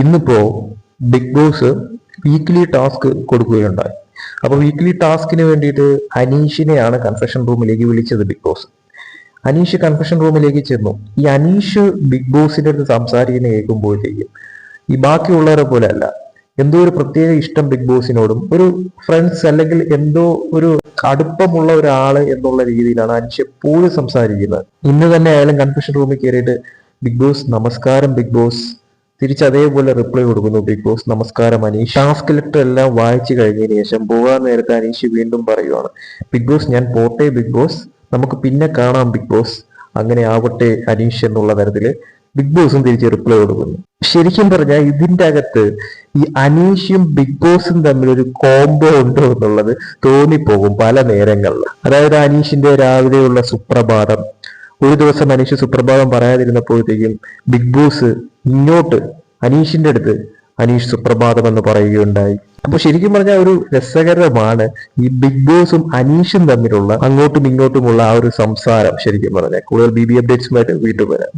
ഇന്നിപ്പോ Big Boss weekly task കൊടുക്കുകയുണ്ടായി. അപ്പൊ വീക്ക്ലി ടാസ്കിന് വേണ്ടിയിട്ട് അനീഷിനെയാണ് കൺഫെഷൻ റൂമിലേക്ക് വിളിച്ചത് ബിഗ് ബോസ് അനീഷ് കൺഫെഷൻ റൂമിലേക്ക് ചെന്നു. ഈ അനീഷ് ബിഗ് ബോസിന്റെ അടുത്ത് സംസാരിക്കുന്ന കേൾക്കുമ്പോഴത്തേക്കും ഈ ബാക്കിയുള്ളവരെ പോലെ അല്ല എന്തോ ഒരു പ്രത്യേക ഇഷ്ടം ബിഗ് ബോസിനോടും ഒരു ഫ്രണ്ട്സ് അല്ലെങ്കിൽ എന്തോ ഒരു അടുപ്പമുള്ള ഒരാൾ എന്നുള്ള രീതിയിലാണ് അനീഷ് എപ്പോഴും സംസാരിക്കുന്നത്. ഇന്ന് തന്നെ ആയാലും കൺഫെഷൻ റൂമിൽ കയറിയിട്ട് ബിഗ് ബോസ് നമസ്കാരം ബിഗ് ബോസ് തിരിച്ച് അതേപോലെ റിപ്ലൈ കൊടുക്കുന്നു ബിഗ് ബോസ് നമസ്കാരം അനീഷ്. ടാസ്ക് ലെറ്റർ എല്ലാം വായിച്ചു കഴിഞ്ഞതിന് ശേഷം പോകാൻ നേരത്തെ അനീഷ് വീണ്ടും പറയുവാണ് ബിഗ് ബോസ് ഞാൻ പോട്ടെ ബിഗ് ബോസ് നമുക്ക് പിന്നെ കാണാം ബിഗ് ബോസ് അങ്ങനെ ആവട്ടെ അനീഷ് എന്നുള്ള തരത്തിൽ ബിഗ് ബോസും തിരിച്ച് റിപ്ലൈ കൊടുക്കുന്നു. ശരിക്കും പറഞ്ഞാൽ ഇതിന്റെ അകത്ത് ഈ അനീഷും ബിഗ് ബോസും തമ്മിൽ ഒരു കോംബോ ഉണ്ടോ എന്നുള്ളത് തോന്നിപ്പോകും പല നേരങ്ങളിൽ അതായത് അനീഷിന്റെ രാവിലെയുള്ള സുപ്രഭാതം ഒരു ദിവസം അനീഷ് സുപ്രഭാതം പറയാതിരുന്നപ്പോഴത്തേക്കും ബിഗ് ബോസ് ഇങ്ങോട്ട് അനീഷിന്റെ അടുത്ത് അനീഷ് സുപ്രഭാതം എന്ന് പറയുകയുണ്ടായി. അപ്പൊ ശരിക്കും പറഞ്ഞാൽ ഒരു രസകരമാണ് ഈ ബിഗ് ബോസും അനീഷും തമ്മിലുള്ള അങ്ങോട്ടും ഇങ്ങോട്ടുമുള്ള ആ ഒരു സംസാരം ശരിക്കും പറഞ്ഞാൽ. കൂടുതൽ ബി ബി അപ്ഡേറ്റ്സുമായിട്ട് വീണ്ടും വരാം.